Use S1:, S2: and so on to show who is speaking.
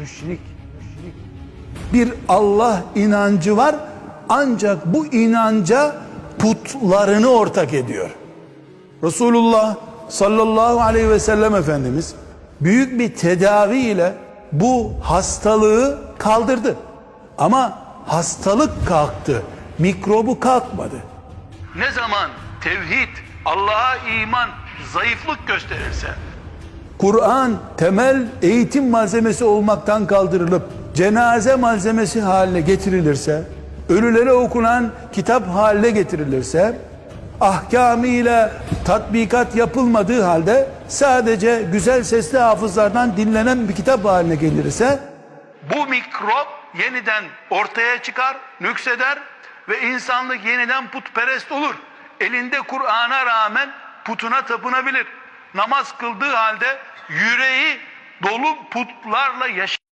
S1: müşrik. Bir Allah inancı var ancak bu inanca putlarını ortak ediyor. Resulullah sallallahu aleyhi ve sellem Efendimiz büyük bir tedavi ile bu hastalığı kaldırdı. Ama hastalık kalktı, mikrobu kalkmadı. Ne zaman tevhid, Allah'a iman zayıflık gösterirse, Kur'an temel eğitim malzemesi olmaktan kaldırılıp cenaze malzemesi haline getirilirse, ölülere okunan kitap haline getirilirse, ahkamıyla tatbikat yapılmadığı halde sadece güzel sesli hafızlardan dinlenen bir kitap haline gelirse, bu mikrop yeniden ortaya çıkar, nükseder ve insanlık yeniden putperest olur. Elinde Kur'an'a rağmen putuna tapınabilir. Namaz kıldığı halde yüreği dolu putlarla yaşar.